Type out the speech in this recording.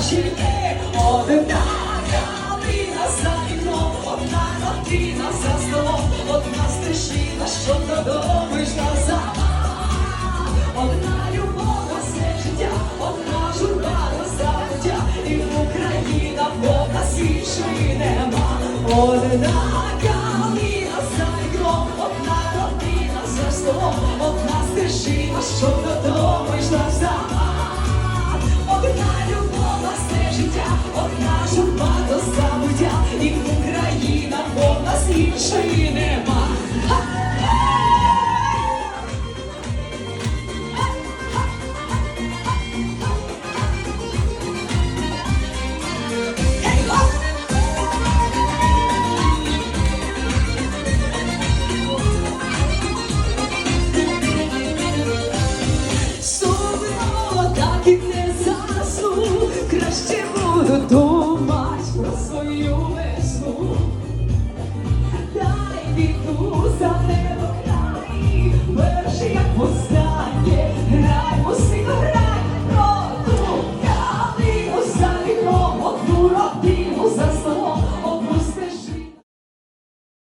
жінки, одна калина за вікном, одна родина за столом, одна стежина, що додому йшла сама. Одна любов на все життя, одна журба на і Україна показ іншої нема. Одна іншої нема. Сумно так і